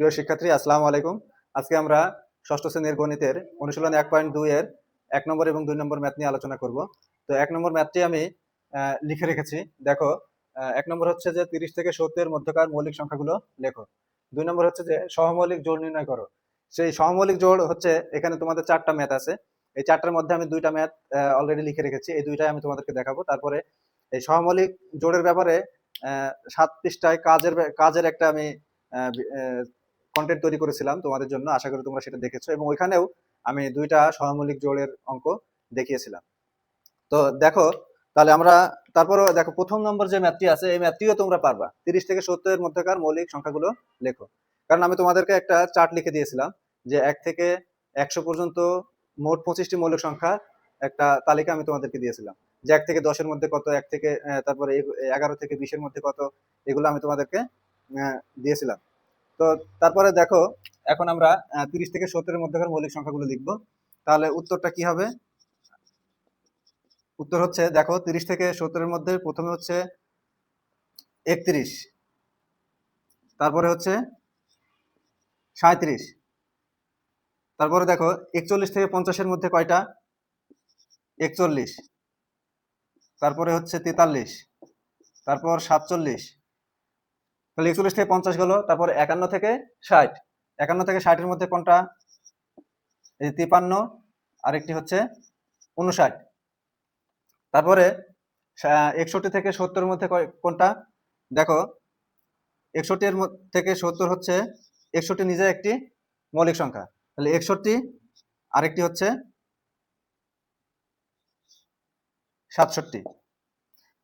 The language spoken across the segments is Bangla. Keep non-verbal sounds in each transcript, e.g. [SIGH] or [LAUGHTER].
প্রিয় শিক্ষার্থী, আসসালামু আলাইকুম। আজকে আমরা ষষ্ঠ শ্রেণির গণিতের অনুশীলন এক পয়েন্ট দুই এর এক নম্বর এবং দুই নম্বর ম্যাথ নিয়ে আলোচনা করব। তো এক নম্বর ম্যাথটি আমি লিখে রেখেছি। দেখো এক নম্বর হচ্ছে যে তিরিশ থেকে সত্তরের মধ্যকার মৌলিক সংখ্যাগুলো লেখো। দুই নম্বর হচ্ছে যে সহমৌলিক জোড় নির্ণয় করো। সেই সহমৌলিক জোড় হচ্ছে এখানে তোমাদের চারটা ম্যাথ আছে। এই চারটার মধ্যে আমি দুইটা ম্যাথ অলরেডি লিখে রেখেছি। এই দুইটাই আমি তোমাদেরকে দেখাবো। তারপরে এই সহমৌলিক জোড়ের ব্যাপারে সাত কাজের কাজের একটা আমি কন্টেন্ট তৈরি করেছিলাম তোমাদের জন্য, আশা করি তোমরা সেটা দেখেছ এবং ওইখানেও আমি দুইটা সহমৌলিক জোড়ের অঙ্ক দেখিয়েছিলাম। তো দেখো, তাহলে আমরা, তারপরও দেখো প্রথম নম্বর যে ম্যাথটি আছে, এই ম্যাথটিও তোমরা পারবা। তিরিশ থেকে সত্তরের মধ্যকার মৌলিক সংখ্যাগুলো লেখো। কারণ আমি তোমাদেরকে একটা চার্ট লিখে দিয়েছিলাম যে এক থেকে একশো পর্যন্ত মোট পঁচিশটি মৌলিক সংখ্যা একটা তালিকা আমি তোমাদেরকে দিয়েছিলাম। যে এক থেকে দশের মধ্যে কত, এক থেকে তারপরে এগারো থেকে বিশের মধ্যে কত, এগুলো আমি তোমাদেরকে দিয়েছিলাম। তো তারপরে দেখো, এখন আমরা তিরিশ থেকে সত্তরের মধ্যকার মৌলিক সংখ্যাগুলো লিখব। তাহলে উত্তরটা কি হবে? উত্তর হচ্ছে, দেখো, তিরিশ থেকে সত্তরের মধ্যে প্রথমে হচ্ছে একত্রিশ, তারপরে হচ্ছে সাঁত্রিশ তারপরে দেখো, একচল্লিশ থেকে পঞ্চাশের মধ্যে কয়টা? একচল্লিশ, তারপরে হচ্ছে তেতাল্লিশ, তারপর সাতচল্লিশ তাহলে একচল্লিশ থেকে পঞ্চাশ গেল, তারপর একান্ন থেকে ষাট। একান্ন থেকে ষাটের মধ্যে কোনটা? এই তিপান্ন, আরেকটি হচ্ছে উনষাট তারপরে একষট্টি থেকে সত্তরের মধ্যে কোনটা? দেখো একষট্টির থেকে সত্তর হচ্ছে, একষট্টি নিজে একটি মৌলিক সংখ্যা। তাহলে একষট্টি, আরেকটি হচ্ছে সাতষট্টি।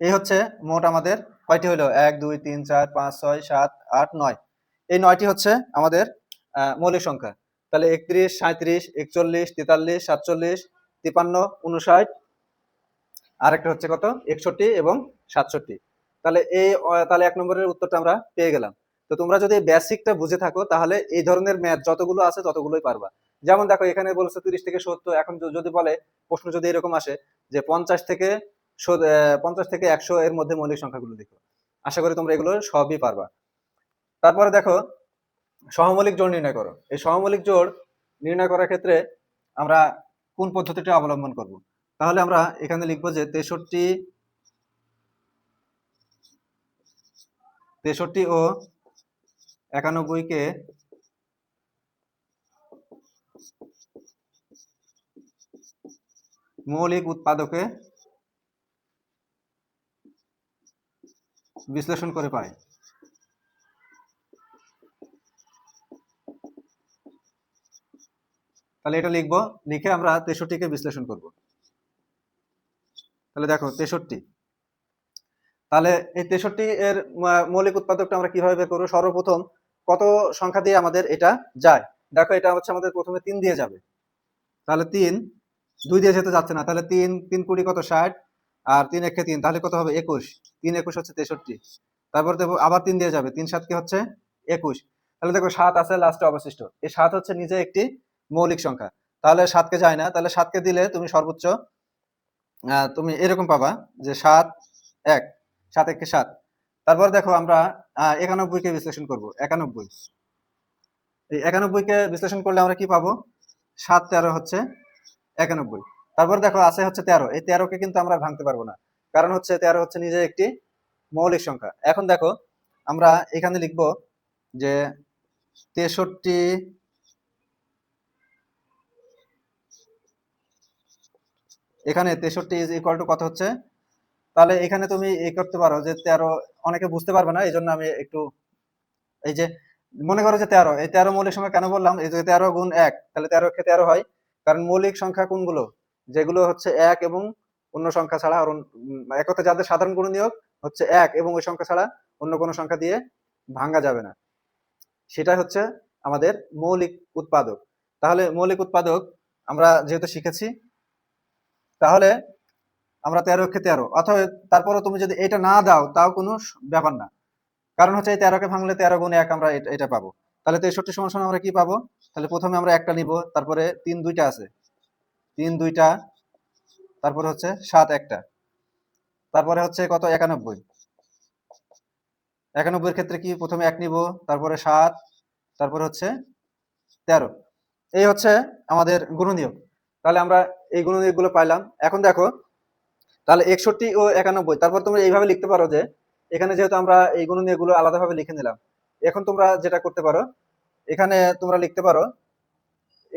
এই হচ্ছে মোট আমাদের কয়টি হলো? এক, দুই, তিন, চার, পাঁচ, ছয়, সাত, আট, নয়। এই নয়টি হচ্ছে আমাদের মৌলিক সংখ্যা। তাহলে একত্রিশ সাঁত্রিশ একচল্লিশ, তেতাল্লিশ, সাতচল্লিশ তিপান্ন উনষাট আরেকটা হচ্ছে কত? একষট্টি এবং সাতষট্টি। তাহলে এই তাহলে এক নম্বরের উত্তরটা আমরা পেয়ে গেলাম। তো তোমরা যদি বেসিকটা বুঝে থাকো, তাহলে এই ধরনের ম্যাথ যতগুলো আছে ততগুলোই পারবা। যেমন দেখো, এখানে বলছে তিরিশ থেকে সত্তর। এখন যদি বলে, প্রশ্ন যদি এরকম আসে যে পঞ্চাশ থেকে পঞ্চাশ থেকে একশো এর মধ্যে মৌলিক সংখ্যাগুলো লিখো আশা করি তোমরা এগুলো সবই পারবা। তারপরে দেখো সহমৌলিক জোড় নির্ণয় করো। এই সহমৌলিক জোড় নির্ণয় করার ক্ষেত্রে আমরা কোন পদ্ধতিটা অবলম্বন করব? তাহলে আমরা এখানে লিখব যে তেষট্টি তেষট্টি ও একানব্বইকে মৌলিক উৎপাদকে বিশ্লেষণ করে পাই। তাহলে এটা লিখব, লিখে আমরা তেষট্টিকে বিশ্লেষণ করব। তাহলে দেখো, তেষট্টি। তাহলে এই তেষট্টি এর মৌলিক উৎপাদকটা আমরা কীভাবে বের করব? সর্বপ্রথম কত সংখ্যা দিয়ে আমাদের এটা যায়? দেখো, এটা হচ্ছে আমাদের প্রথমে তিন দিয়ে যাবে। তাহলে তিন, দুই দিয়ে যেতে যাচ্ছে না। তাহলে তিন তিন কুড়ি কত? ষাট। আর তিন একে তিন, তাহলে কত হবে? একুশ। তিন, একুশ হচ্ছে তেষট্টি। তারপর দেখো, আবার তিন দিয়ে যাবে। তিন সাত কি হচ্ছে একুশ। তাহলে দেখো, সাত আছে লাস্টে অবশিষ্ট। এই সাত হচ্ছে নিজে একটি মৌলিক সংখ্যা। তাহলে সাতকে যায় না। তাহলে সাতকে দিলে তুমি সর্বোচ্চ তুমি এরকম পাবা যে সাত এক, সাত একে সাত। তারপর দেখো, আমরা একানব্বইকে বিশ্লেষণ করব। একানব্বই। এই একানব্বইকে বিশ্লেষণ করলে আমরা কি পাবো? সাত তেরো হচ্ছে একানব্বই। তারপর দেখো আছে হচ্ছে তেরো। এই তেরোকে কিন্তু আমরা ভাঙতে পারব না। কারণ হচ্ছে তেরো হচ্ছে নিজে একটি মৌলিক সংখ্যা। এখন দেখো, আমরা এখানে লিখব যে তেষট্টি এখানে তেষট্টি ইজ ইকুয়াল টু কত হচ্ছে? তাহলে এখানে তুমি এই করতে পারো যে তেরো, অনেকে বুঝতে পারবে না এই জন্য আমি একটু এই যে মনে করো যে তেরো। এই তেরো মৌলিক সংখ্যা কেন বললাম? এই যে তেরো গুণ এক, তাহলে তেরো তেরো হয়। কারণ মৌলিক সংখ্যা কোনগুলো? যেগুলো হচ্ছে এক এবং অন্য সংখ্যা ছাড়া, আর এক কথা যাদের সাধারণ গুণনীয়ক হচ্ছে এক এবং ওই সংখ্যা ছাড়া অন্য কোনো সংখ্যা দিয়ে ভাঙা যাবে না। সেটা হচ্ছে আমাদের মৌলিক উৎপাদক। তাহলে মৌলিক উৎপাদক আমরা যেহেতু শিখেছি, তাহলে আমরা তেরো কে তেরো। অথবা তারপরে তুমি যদি এটা না দাও, তাও কোনো ব্যাপার না। কারণ হচ্ছে এই তেরোকে ভাঙলে তেরো গুণে এক আমরা এটা- পাবো। তাহলে তেষট্টি সমান আমরা কি পাবো? তাহলে প্রথমে আমরা একটা নিব, তারপরে তিন দুইটা আছে। তিন, দুইটা, তারপরে হচ্ছে সাত, একটা। তারপরে হচ্ছে কত? একানব্বই। একানব্বইয়ের ক্ষেত্রে কি? প্রথমে এক নিব, তারপরে সাত, তারপর হচ্ছে তেরো। এই হচ্ছে আমাদের গুণনীয়ক। তাহলে আমরা এই গুণনীয়কগুলো পাইলাম। এখন দেখো, তাহলে একষট্টি ও একানব্বই। তারপর তোমরা এইভাবে লিখতে পারো যে, এখানে যেহেতু আমরা এই গুণনীয়কগুলো আলাদাভাবে লিখে নিলাম, এখন তোমরা যেটা করতে পারো, এখানে তোমরা লিখতে পারো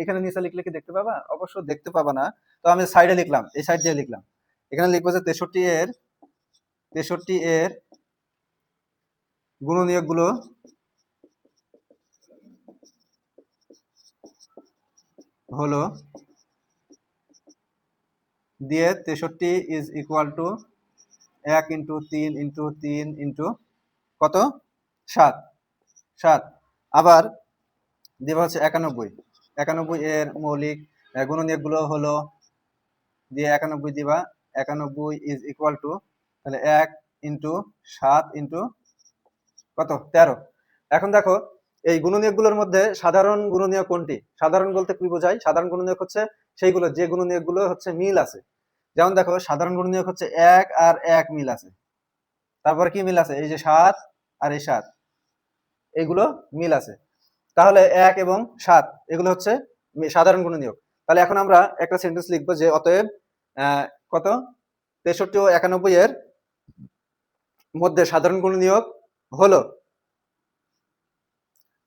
এখানে নিচে লিখলে কি দেখতে পাবা? অবশ্য দেখতে পাবা না। তো আমি সাইডে লিখলাম, এই সাইড দিয়ে লিখলাম। এখানে লিখব যে তেষট্টি এর তেষট্টি এর গুণনীয়কগুলো হলো দিয়ে তেষট্টি ইজ ইকুয়াল টু এক ইন্টু তিন ইন্টু তিন ইন্টু কত? সাত। সাত। আবার দেবা হচ্ছে একানব্বই। একানব্বই এর মৌলিক গুণনীয়কগুলো হলো দিয়ে একানব্বই দিবা, একানব্বই ইজ ইকুয়াল টু তাহলে এক ইন্টু সাত ইন্টু কত? তেরো। এখন দেখো, এই গুণনীয়কগুলোর মধ্যে সাধারণ গুণনীয়ক কোনটি? সাধারণ বলতে কি বোঝায়? সাধারণ গুণনীয়ক হচ্ছে সেইগুলো, যে গুণনীয়কগুলো হচ্ছে মিল আছে। যেমন দেখো, সাধারণ গুণনীয়ক হচ্ছে এক আর এক মিল আছে। তারপর কি মিল আছে? এই যে সাত আর এই সাত। এগুলো মিল আছে। তাহলে এক এবং সাত, এগুলো হচ্ছে সাধারণ গুণ নিয়োগ। তাহলে এখন আমরা একটা সেন্টেন্স লিখব যে অতএব কত? তেষট্টি ও একানব্বই এর মধ্যে সাধারণ গুণ নিয়োগ হলো।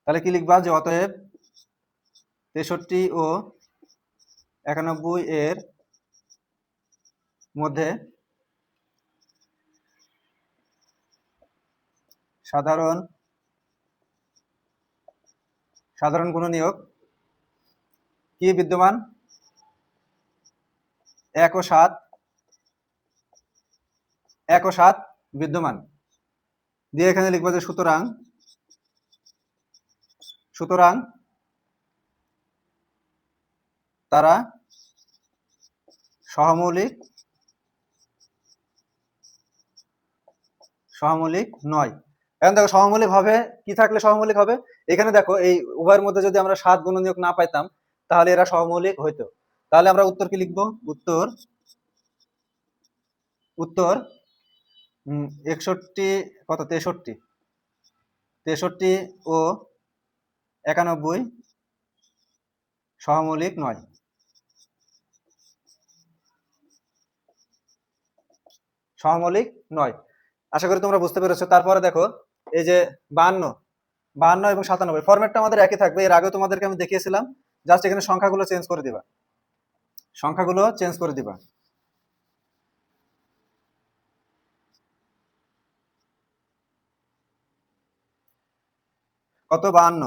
তাহলে কি লিখবা? যে অতএব তেষট্টি ও একানব্বই এর মধ্যে সাধারণ সাধারণ কোনো নিয়োগ। কি বিদ্যমান? এক ও সাত। এক ও সাত বিদ্যমান। দিয়ে এখানে লিখব যে সুতরাং সুতরাং তারা সহমৌলিক সহমৌলিক নয়। এখন দেখো সহমৌলিক হবে, কি থাকলে সহমৌলিক হবে? এখানে দেখো এই উভয়ের মধ্যে যদি আমরা সাত গুণনীয়ক না পাইতাম, তাহলে এরা সহমৌলিক হইতো। তাহলে আমরা উত্তর কি লিখব? উত্তর উত্তর একষট্টি, কত? তেষট্টি। তেষট্টি ও একানব্বই সহমৌলিক নয়। সহমৌলিক নয়। আশা করি তোমরা বুঝতে পেরেছ। তারপরে দেখো এই যে বাহান্ন বাহান্ন এবং সাতানব্বই ফরম্যাটটা আমাদের একই থাকবে, এর আগেও তোমাদেরকে আমি দেখিয়েছিলাম জাস্ট এখানে সংখ্যাগুলো চেঞ্জ করে দিবা। সংখ্যাগুলো চেঞ্জ করে দিবা। কত? বাহান্ন।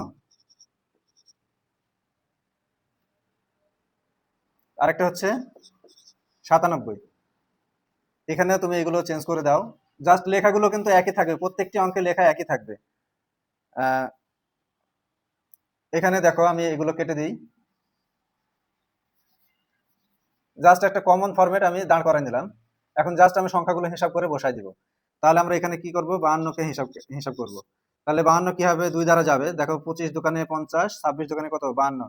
আরেকটা হচ্ছে সাতানব্বই। এখানে তুমি এগুলো চেঞ্জ করে দাও। জাস্ট লেখাগুলো কিন্তু একই থাকবে, প্রত্যেকটি অঙ্কে লেখা একই থাকবে। এখানে দেখো আমি এগুলো কেটে দিই। জাস্ট একটা কমন ফরম্যাট আমি দাঁড় করাই নিলাম। এখন জাস্ট আমি সংখ্যাগুলো হিসাব করে বসাই দিব। তাহলে আমরা এখানে কি করব? বাহান্নকে হিসাব হিসাব করব। তাহলে বাহান্ন কি হবে দুই দ্বারা যাবে। দেখো পঁচিশ দোকানে পঞ্চাশ, ছাব্বিশ দোকানে কত? বাহান্ন।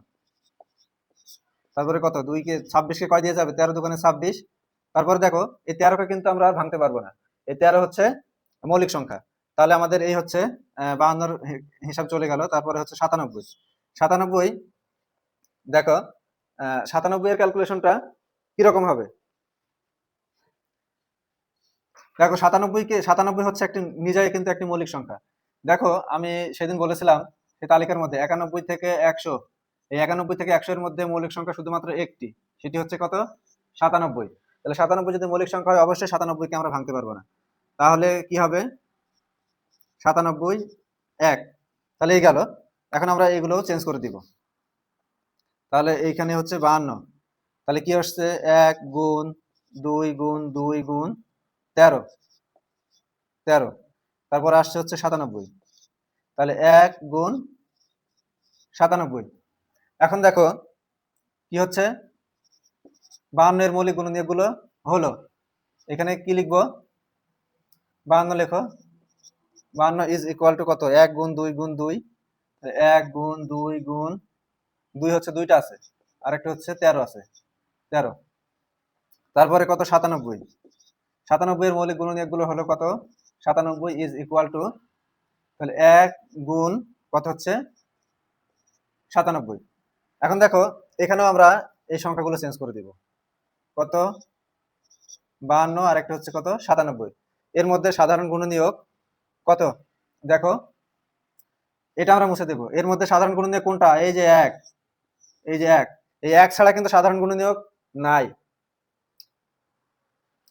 তারপরে কত? দুই কে ছাব্বিশকে কয় দিয়ে যাবে? তেরো দোকানে ছাব্বিশ। তারপরে দেখো, এই তেরোকে কিন্তু আমরা আর ভাঙতে পারব না। এই তেরো হচ্ছে মৌলিক সংখ্যা। তাহলে আমাদের এই হচ্ছে বাহান্নর হিসাব চলে গেল, তারপরে হচ্ছে সাতানব্বই। সাতানব্বই, দেখো সাতানব্বই এর ক্যালকুলেশনটা কীরকম হবে? দেখো, সাতানব্বই কে, সাতানব্বই হচ্ছে একটি নিজেই কিন্তু একটি মৌলিক সংখ্যা। দেখো, আমি সেদিন বলেছিলাম সেই তালিকার মধ্যে একানব্বই থেকে একশো, এই একানব্বই থেকে একশো এর মধ্যে মৌলিক সংখ্যা শুধুমাত্র একটি, সেটি হচ্ছে কত? সাতানব্বই। তাহলে সাতানব্বই যদি মৌলিক সংখ্যা হয়, অবশ্যই সাতানব্বইকে আমরা ভাঙতে পারব না। তাহলে কি হবে? সাতানব্বই এক। তাহলে এই গেল। এখন আমরা এগুলো চেঞ্জ করে দিব। তাহলে এইখানে হচ্ছে বাহান্ন। তাহলে কি হচ্ছে এক গুণ দুই গুণ দুই গুণ তেরো। তেরো। তারপর আসছে হচ্ছে সাতানব্বই। তাহলে এক গুণ সাতানব্বই। এখন দেখো কি হচ্ছে? বাহান্নের মৌলিক গুণনীয়কগুলো হলো। এখানে কি লিখব? বাহান্ন লেখো। বাহান্ন ইজ ইকুয়াল টু কত? এক গুণ দুই গুণ দুই। এক গুণ দুই গুণ দুই হচ্ছে দুইটা আছে। আরেকটা হচ্ছে তেরো আছে। তেরো। তারপরে কত? সাতানব্বই। সাতানব্বই এর মৌলিক গুণনীয়কগুলো হলো কত? সাতানব্বই ইজ ইকুয়াল টু তাহলে এক গুণ কত হচ্ছে? সাতানব্বই। এখন দেখো, এখানেও আমরা এই সংখ্যাগুলো চেঞ্জ করে দিব। কত? বাহান্ন আর একটা হচ্ছে কত? সাতানব্বই। এর মধ্যে সাধারণ গুণনীয়ক কত? দেখো, এটা আমরা মুছে দেব। এর মধ্যে সাধারণ গুণনীয়ক কোনটা? এই যে এক। এই যে এক। এই এক ছাড়া কিন্তু সাধারণ গুণনীয়ক নাই।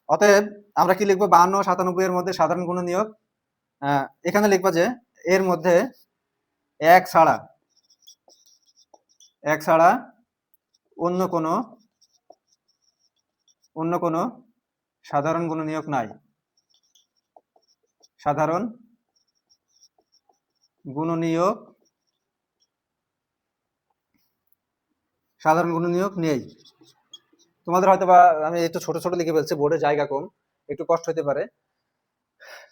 অতএব আমরা কি লিখব? বাহান্ন, সাতানব্বই এর মধ্যে সাধারণ গুণনীয়ক এখানে লিখব যে এর মধ্যে এক ছাড়া এক ছাড়া অন্য কোনো অন্য কোনো সাধারণ গুণনীয়ক নাই। সাধারণ গুণ নিয়োগ সাধারণ গুণ নিয়োগ নেই। তোমাদের হয়তো বা আমি একটু ছোট ছোট লিখে ফেলছি, বোর্ডে জায়গা কম, একটু কষ্ট হতে পারে।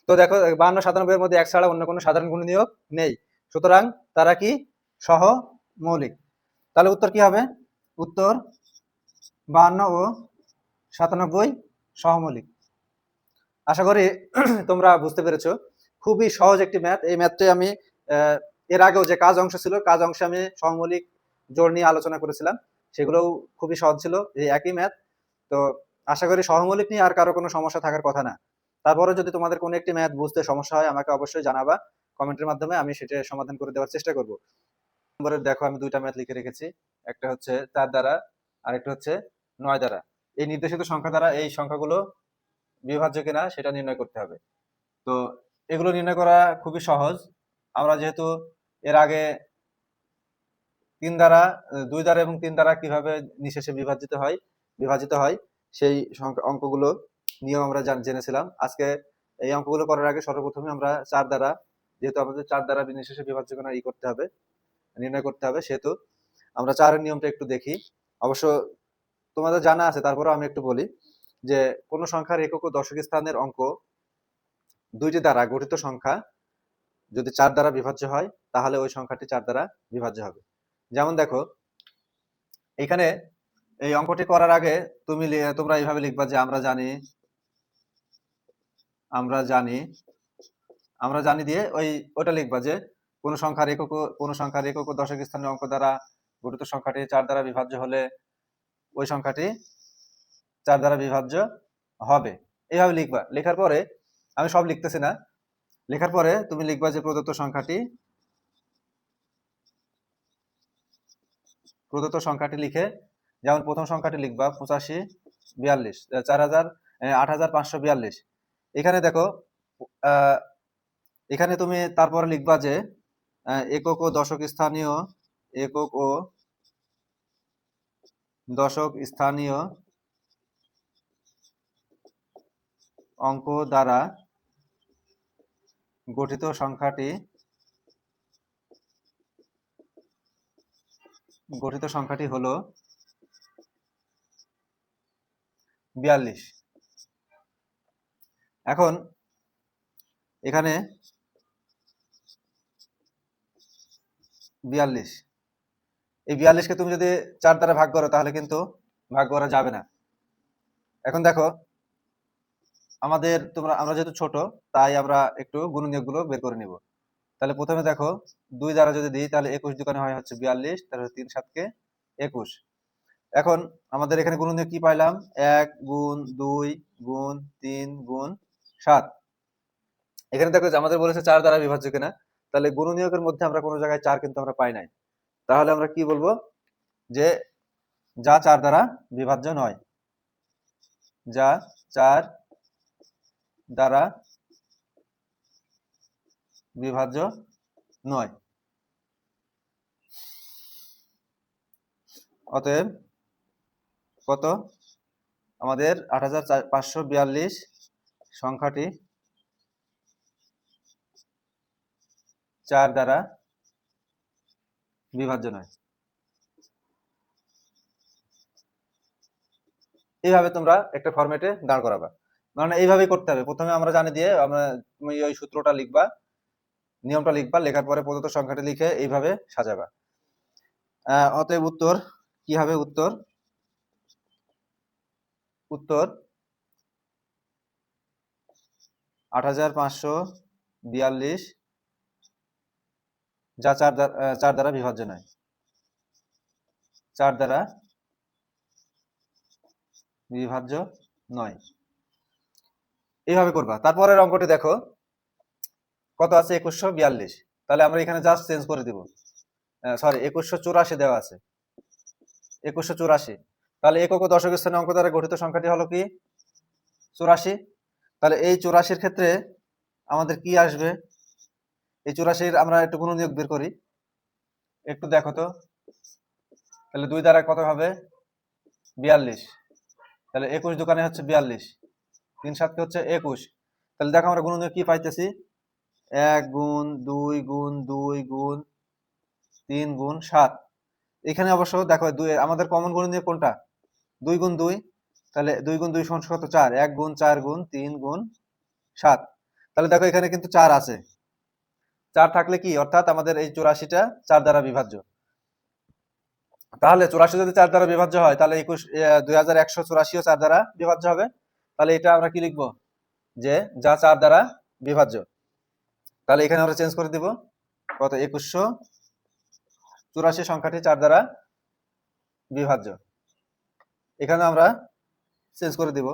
তো দেখো, বান্ন সাতানব্বই এর মধ্যে এক ছাড়া অন্য কোনো সাধারণ গুণ নিয়োগ নেই। সুতরাং তারা কি সহ মৌলিক তাহলে উত্তর কি হবে? উত্তর বাহান্ন ও সাতানব্বই সহমৌলিক। আশা করি [CLEARS THROAT] তোমরা বুঝতে পেরেছ। খুবই সহজ একটি ম্যাথ। এই ম্যাথটি আমি এর আগেও যে কাজ অংশ ছিল, কাজ অংশে আমি সহমৌলিক জোড় নিয়ে আলোচনা করেছিলাম, সেগুলোও খুবই সহজ ছিল। এই একই ম্যাথ। তো আশা করি সহমৌলিক নিয়ে আর কারও কোনো সমস্যা থাকার কথা না। তারপরে যদি তোমাদের কোনো একটি ম্যাথ বুঝতে সমস্যা হয়, আমাকে অবশ্যই জানাবা। কমেন্টের মাধ্যমে আমি সেটা সমাধান করে দেওয়ার চেষ্টা করব। দেখো, আমি দুইটা ম্যাথ লিখে রেখেছি। একটা হচ্ছে চার দ্বারা আর একটা হচ্ছে নয় দ্বারা। এই নির্দেশিত সংখ্যা দ্বারা এই সংখ্যাগুলো বিভাজ্য কিনা সেটা নির্ণয় করতে হবে। তো এগুলো নির্ণয় করা খুবই সহজ। আমরা যেহেতু এর আগে তিন দ্বারা, দুই দ্বারা এবং তিন দ্বারা কীভাবে নিঃশেষে বিভাজিত হয় বিভাজিত হয়, সেই অঙ্কগুলো নিয়ম আমরা জেনেছিলাম। আজকে এই অঙ্কগুলো করার আগে সর্বপ্রথমে আমরা চার দ্বারা, যেহেতু আমাদের চার দ্বারা নিঃশেষে বিভাজ্য কিনা ই করতে হবে, নির্ণয় করতে হবে সেহেতু আমরা চারের নিয়মটা একটু দেখি। অবশ্য তোমাদের জানা আছে তারপরে আমি একটু বলি যে কোনো সংখ্যার একক ও দশক স্থানের অঙ্ক দুইটি দ্বারা গঠিত সংখ্যা যদি চার দ্বারা বিভাজ্য হয়, তাহলে ওই সংখ্যাটি চার দ্বারা বিভাজ্য হবে। যেমন দেখো, এখানে এই অঙ্কটি করার আগে তুমি তোমরা এইভাবে লিখবা যে আমরা জানি আমরা জানি আমরা জানি দিয়ে ওই, ওটা লিখবা যে কোন সংখ্যার একক কোন সংখ্যার একক দশক স্থানের অঙ্ক দ্বারা গঠিত সংখ্যাটি চার দ্বারা বিভাজ্য হলে ওই সংখ্যাটি চার দ্বারা বিভাজ্য হবে। এইভাবে লিখবা। লেখার পরে আমি সব লিখতেছি না। লেখার পরে তুমি লিখবা যে প্রদত্ত সংখ্যাটি প্রদত্ত সংখ্যাটি লিখে যেমন প্রথম সংখ্যাটি লিখবা পঁচাশি, বিয়াল্লিশ চার হাজার আট হাজার পাঁচশো বিয়াল্লিশ। এখানে দেখো এখানে তুমি তারপরে লিখবা যে একক ও দশক স্থানীয় একক ও দশক স্থানীয় অঙ্ক দ্বারা গঠিত সংখ্যাটি গঠিত সংখ্যাটি হল বিয়াল্লিশ। এখন এখানে বিয়াল্লিশ। এই বিয়াল্লিশকে তুমি যদি চার দ্বারা ভাগ করো, তাহলে কিন্তু ভাগ করা যাবে না। এখন দেখো, আমাদের তোমরা, আমরা যেহেতু ছোট, তাই আমরা একটু গুণনীয়কগুলো বের করে নিব। তাহলে প্রথমে দেখো, দুই দ্বারা যদি দিই, তাহলে একুশ দোকানে হয় হচ্ছে বিয়াল্লিশ, তাহলে তিন সাতকে একুশ। এখন আমাদের এখানে গুণনীয়ক কি পাইলাম? এক গুণ দুই গুণ তিন গুণ সাত। এখানে দেখো আমাদের বলেছে চার দ্বারা বিভাজ্য কিনা, তাহলে গুণনীয়কের মধ্যে আমরা কোনো জায়গায় চার কিন্তু আমরা পাই নাই। তাহলে আমরা কি বলব? যে যা চার দ্বারা বিভাজ্য নয়। যা চার দ্বারা বিভাজ্য নয়। অতএব কত? আমাদের আট হাজার পাঁচশো বিয়াল্লিশ সংখ্যাটি চার দ্বারা বিভাজ্য নয়। এইভাবে তোমরা একটা ফরম্যাটে দাঁড় করাবা। মানে এইভাবেই করতে হবে। প্রথমে আমরা জানি দিয়ে আমরা তুমি ওই সূত্রটা লিখবা, নিয়মটা লিখবা, লেখার পরে প্রদত্ত সংখ্যাটি লিখে এইভাবে সাজাবা। অতএব উত্তর কি হবে? উত্তর উত্তর আট হাজার পাঁচশো বিয়াল্লিশ যা চার চার দ্বারা বিভাজ্য নয়। চার দ্বারা বিভাজ্য নয়। এইভাবে করবা। তারপরের অঙ্কটি দেখো। কত আছে? একুশশো বিয়াল্লিশ। তাহলে আমরা এখানে জাস্ট চেঞ্জ করে দিব। সরি একুশশো চুরাশি দেওয়া আছে। একুশশো চুরাশি। তাহলে একক দশক স্থানে অঙ্ক দ্বারা গঠিত সংখ্যাটি হলো কি? চুরাশি। তাহলে এই চুরাশির ক্ষেত্রে আমাদের কি আসবে? এই চুরাশির আমরা একটু গুণনীয়ক বের করি। একটু দেখো তো। তাহলে দুই দ্বারা কত হবে? বিয়াল্লিশ। তাহলে একুশ দোকানে হচ্ছে বিয়াল্লিশ। তিন সাতকে হচ্ছে একুশ। তাহলে দেখো আমরা গুণনীয়ক কি পাইতেছি? এক গুণ, দুই গুণ দুই গুণ, তিন গুণ, সাত। এখানে অবশ্য দেখো দুই, আমাদের কমন গুণনীয়ক কোনটা? দুই গুণ দুই। তাহলে দুই গুণ দুই সমান কত? চার। এক গুণ, চার গুণ, তিন গুণ, সাত। তাহলে দেখো এখানে কিন্তু চার আছে। চার থাকলে কি? অর্থাৎ আমাদের এই চুরাশিটা চার দ্বারা বিভাজ্য। তাহলে চুরাশি যদি চার দ্বারা বিভাজ্য হয়, তাহলে একুশ দুই হাজার একশো চুরাশিও চার দ্বারা বিভাজ্য হবে। তাহলে এটা আমরা কি লিখব? যে যা চার দ্বারা বিভাজ্য। তাহলে এখানে আমরা চেঞ্জ করে দিব। কত? একুশশো চুরাশি সংখ্যাটি চার দ্বারা বিভাজ্য। এখানে আমরা চেঞ্জ করে দিব।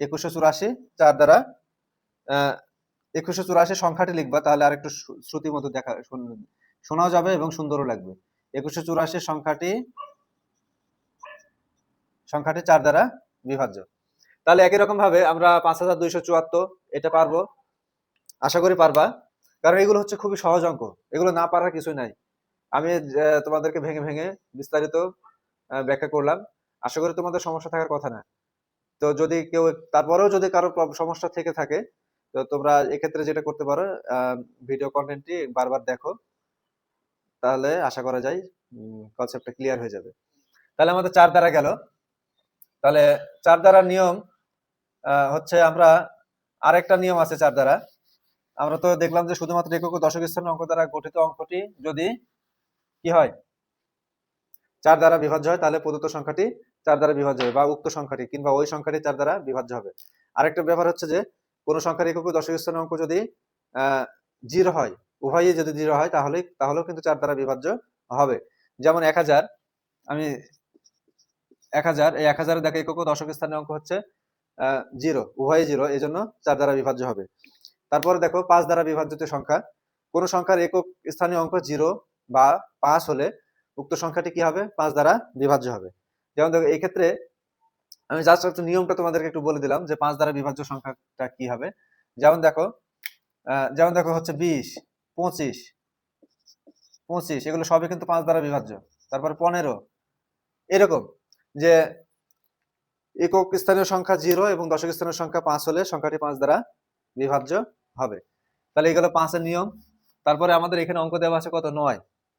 একুশশো চুরাশি চার দ্বারা একুশশো চুরাশি সংখ্যাটি লিখবা, তাহলে আর একটু শ্রুতি মতো দেখা শোনাও যাবে এবং সুন্দরও লাগবে। একুশশো চুরাশি সংখ্যাটি সংখ্যাটি চার দ্বারা বিভাজ্য। তাহলে একই রকম ভাবে আমরা পাঁচ হাজার দুইশো চুয়াত্তর এটা পারব, আশা করি পারবা। কারণ এগুলো হচ্ছে খুবই সহজ অঙ্ক, এগুলো না পারার কিছুই নাই। আমি তোমাদেরকে ভেঙে ভেঙে বিস্তারিত ব্যাখ্যা করলাম। আশা করি তোমাদের সমস্যা থাকার কথা না। তো যদি কেউ, তারপরেও যদি কারও সমস্যা থেকে থাকে তো তোমরা এক্ষেত্রে যেটা করতে পারো ভিডিও কন্টেন্টটি বারবার দেখো, তাহলে আশা করা যায় কনসেপ্টটা ক্লিয়ার হয়ে যাবে। তাহলে আমাদের চার দ্বারা গেল। তাহলে চার দ্বারা নিয়ম হচ্ছে আমরা আরেকটা নিয়ম আছে চার দ্বারা আমরা তো দেখলাম যে শুধুমাত্র একক দশক স্থানের অঙ্ক দ্বারা গঠিত অঙ্কটি যদি কি হয়? চার দ্বারা বিভাজ্য হয়, তাহলে প্রদত্ত সংখ্যাটি চার দ্বারা বিভাজ্য হবে বা উক্ত সংখ্যাটি কিংবা ওই সংখ্যাটি চার দ্বারা বিভাজ্য হবে। আরেকটা ব্যাপার হচ্ছে যে কোনো সংখ্যার একক দশক স্থানের অঙ্ক যদি জিরো হয় উভয়ই যদি জিরো হয়, তাহলে, তাহলেও কিন্তু চার দ্বারা বিভাজ্য হবে। যেমন এক হাজার, আমি এক হাজার, এই এক হাজারের দেখো একক দশক স্থানের অঙ্ক হচ্ছে জিরো উভয়ই জিরো, এই জন্য চার দ্বারা বিভাজ্য হবে। তারপরে দেখো পাঁচ দ্বারা বিভাজ্যত সংখ্যা, কোন সংখ্যার একক স্থানীয় অঙ্ক জিরো বা পাঁচ হলে উক্ত সংখ্যাটি কি হবে? পাঁচ দ্বারা বিভাজ্য হবে। যেমন দেখো এই ক্ষেত্রে আমি জাস্ট একটু নিয়মটা তোমাদেরকে একটু বলে দিলাম যে পাঁচ দ্বারা বিভাজ্য সংখ্যাটা কি হবে? যেমন দেখো যেমন দেখো হচ্ছে বিশ, পঁচিশ পঁচিশ, এগুলো সবই কিন্তু পাঁচ দ্বারা বিভাজ্য। তারপর পনেরো, এরকম যে একক স্থানীয় সংখ্যা জিরো এবং দশক স্থানীয় সংখ্যা পাঁচ হলে সংখ্যাটি পাঁচ দ্বারা বিভাজ্য হবে। তাহলে এগুলো পাঁচের নিয়ম। তারপরে আমাদের এখানে অঙ্ক দেওয়া আছে কত? নয়।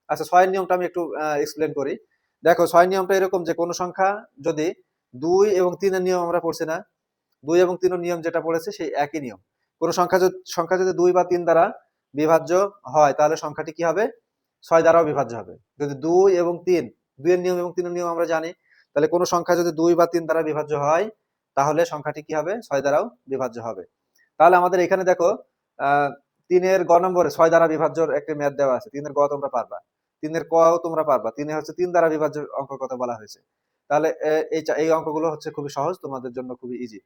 আচ্ছা ছয়ের নিয়মটা আমি একটু এক্সপ্লেন করি। দেখো ছয় নিয়মটা এরকম যে কোনো সংখ্যা যদি দুই এবং তিনের নিয়ম আমরা পড়ছি না। দুই এবং তিনের নিয়ম যেটা পড়েছে সেই একই নিয়ম। কোনো সংখ্যা সংখ্যা যদি দুই বা তিন দ্বারা বিভাজ্য হয়, তাহলে সংখ্যাটি কি হবে? ছয় দ্বারাও বিভাজ্য হবে। যদি দুই এবং তিন দুইয়ের নিয়ম এবং তিনের নিয়ম আমরা জানি, তাহলে কোনো সংখ্যা যদি দুই বা তিন দ্বারা বিভাজ্য হয়, তাহলে সংখ্যাটি কি হবে? ছয় দ্বারাও বিভাজ্য হবে। তাহলে আমাদের এখানে দেখো তিনের গ নম্বরে ছয় দ্বারা বিভাজ্যর একটা ম্যাথ দেওয়া আছে। তিনের গ তোমরা পারবা। তিনের ক তোমরা পারবা। তিনে হচ্ছে তিন দ্বারা বিভাজ্য অঙ্ক কথা বলা হয়েছে। তাহলে এই এই অঙ্কগুলো হচ্ছে খুবই সহজ, তোমাদের জন্য খুবই ইজি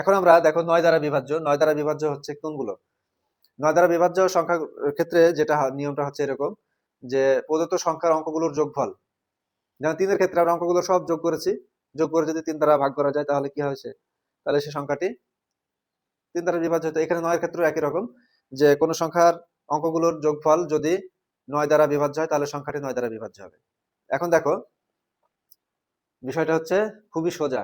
এখন আমরা দেখো নয় দ্বারা বিভাজ্য, নয় দ্বারা বিভাজ্য হচ্ছে কোনগুলো? নয় দ্বারা বিভাজ্য সংখ্যা ক্ষেত্রে যেটা নিয়মটা হচ্ছে এরকম যে প্রদত্ত সংখ্যার অঙ্কগুলোর যোগফল। যেমন তিনের ক্ষেত্রে আমরা অঙ্কগুলো সব যোগ করেছি, যোগ করে যদি তিন দ্বারা ভাগ করা যায় তাহলে কি হয়েছে? তাহলে সে সংখ্যাটি তিন দ্বারা বিভাজ্য হতো, এখানে নয়ের ক্ষেত্রেও একই রকম যে কোনো সংখ্যার অঙ্কগুলোর যোগফল যদি নয় দ্বারা বিভাজ্য হয় তাহলে সংখ্যাটি নয় দ্বারা বিভাজ্য হবে। এখন দেখো বিষয়টা হচ্ছে খুবই সোজা।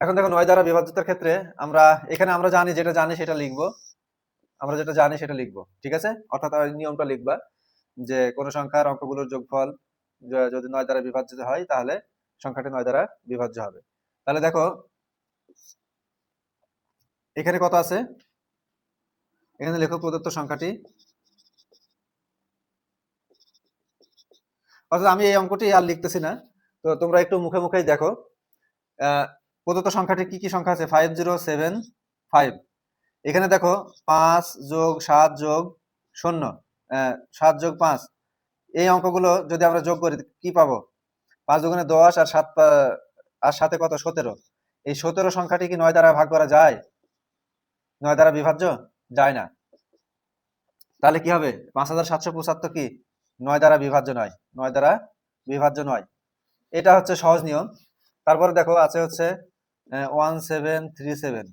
এখন দেখো নয় দ্বারা বিভাজ্যতার ক্ষেত্রে আমরা এখানে আমরা জানি, যেটা জানি সেটা লিখব। আমরা যেটা জানি সেটা লিখব, ঠিক আছে? অর্থাৎ নিয়মটা লিখবা যে কোন সংখ্যার অঙ্কগুলোর যোগফল যদি নয় দ্বারা বিভাজ্য হয়, তাহলে সংখ্যাটি নয় দ্বারা বিভাজ্য হবে। তাহলে দেখো, এখানে কত আছে? এখানে লেখক প্রদত্ত সংখ্যাটি অর্থাৎ আমি এই অঙ্কটি আর লিখতেছি না। তো তোমরা একটু মুখে মুখেই দেখো। প্রদত্ত সংখ্যাটি কি কি সংখ্যা আছে? ফাইভ জিরো সেভেন ফাইভ এখানে দেখো, পাঁচ যোগ সাত যোগ শূন্য। সাত যোগ পাঁচ। এই অঙ্কগুলো যদি আমরা যোগ করি, কি পাবো? পাঁচ দুগুণে দশ আর সাত আর সাথে কত? সতেরো। এই সতেরো সংখ্যাটি কি নয় দ্বারা ভাগ করা যায়? নয় দ্বারা বিভাজ্য? যায় না। তাহলে কি হবে? পাঁচ হাজার সাতশো পঁচাত্তর কি? নয় দ্বারা বিভাজ্য নয় নয় দ্বারা বিভাজ্য নয়। এটা হচ্ছে সহজ নিয়ম। তারপরে দেখো আছে হচ্ছে ওয়ান সেভেন থ্রি সেভেন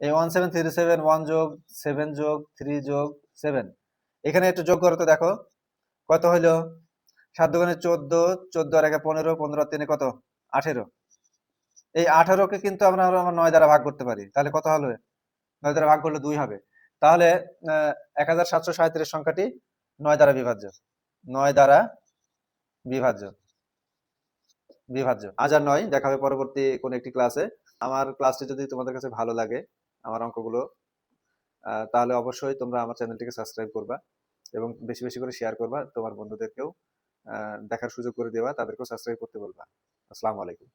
এই one seven three seven one যোগ সেভেন যোগ থ্রি যোগ সেভেন এখানে একটু যোগ করো তো দেখো। কত হইল? সাত দোকানে চোদ্দ চোদ্দ আর একে পনেরো পনেরো তিনে কত? আঠেরো। এই আঠেরোকে কিন্তু আমরা আমরা নয় দ্বারা ভাগ করতে পারি। তাহলে কত হবে নয় দ্বারা ভাগ করলে দুই হবে। তাহলে এক হাজার সাতশো সাঁত্রিশ সংখ্যাটি নয় দ্বারা বিভাজ্য। নয় দ্বারা বিভাজ্য। বিভাজ্য। আজ আর নয়, দেখা হবে পরবর্তী কোন একটি ক্লাসে আমার ক্লাসটি যদি তোমাদের কাছে ভালো লাগে, আমার অঙ্কগুলো তাহলে অবশ্যই তোমরা আমার চ্যানেলটিকে সাবস্ক্রাইব করবা এবং বেশি বেশি করে শেয়ার করবা। তোমার বন্ধুদেরকেও দেখার সুযোগ করে দেওয়া তাদেরকেও সাবস্ক্রাইব করতে বলবা। আসসালামু আলাইকুম।